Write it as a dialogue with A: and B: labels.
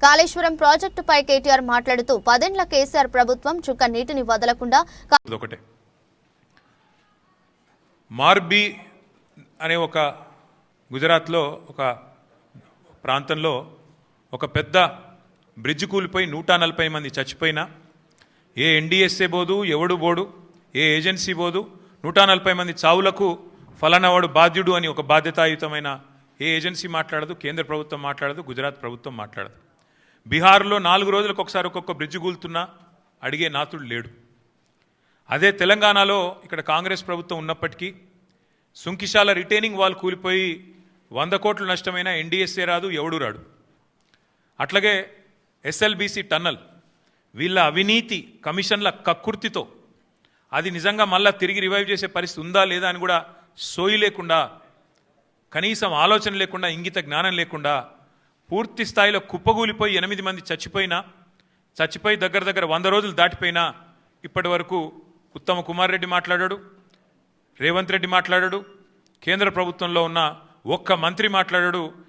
A: కాళేశ్వరం ప్రాజెక్టుపై కేటీఆర్ మాట్లాడుతూ పదేండ్ల కేసీఆర్ ప్రభుత్వం చుక్క నీటిని వదలకుండా కా-
B: మార్బీ అనే ఒక గుజరాత్లో ఒక ప్రాంతంలో ఒక పెద్ద బ్రిడ్జ్ కూలిపోయి నూట నలభై మంది చచ్చిపోయినా ఏ ఎన్డీఎస్ఏ బోదు ఎవడు బోడు ఏ ఏజెన్సీ బోదు నూట నలభై మంది చావులకు ఫలానావాడు బాధ్యుడు అని ఒక బాధ్యతాయుతమైన ఏ ఏజెన్సీ మాట్లాడదు కేంద్ర ప్రభుత్వం మాట్లాడదు గుజరాత్ ప్రభుత్వం మాట్లాడదు. బీహార్లో నాలుగు రోజులకు ఒకసారి ఒక్కొక్క బ్రిడ్జి కూలుతున్నా అడిగే నాతుడు లేడు. అదే తెలంగాణలో ఇక్కడ కాంగ్రెస్ ప్రభుత్వం ఉన్నప్పటికీ సుంకిశాల రిటైనింగ్ వాల్ కూలిపోయి వంద కోట్లు నష్టమైన ఎన్డీఎస్ఏ రాదు ఎవడు రాడు. అట్లాగే ఎస్ఎల్బీసీ టన్నల్ వీళ్ళ అవినీతి కమిషన్ల కక్కుర్తితో అది నిజంగా మళ్ళా తిరిగి రివైవ్ చేసే పరిస్థితి ఉందా లేదా అని కూడా సోయి లేకుండా కనీసం ఆలోచన లేకుండా ఇంగిత జ్ఞానం లేకుండా పూర్తి స్థాయిలో కుప్పగూలిపోయి ఎనిమిది మంది చచ్చిపోయినా చచ్చిపోయి దగ్గర దగ్గర వంద రోజులు దాటిపోయినా ఇప్పటి వరకు ఉత్తమ కుమార్ రెడ్డి మాట్లాడాడు రేవంత్ రెడ్డి మాట్లాడాడు కేంద్ర ప్రభుత్వంలో ఉన్న ఒక్క మంత్రి మాట్లాడాడు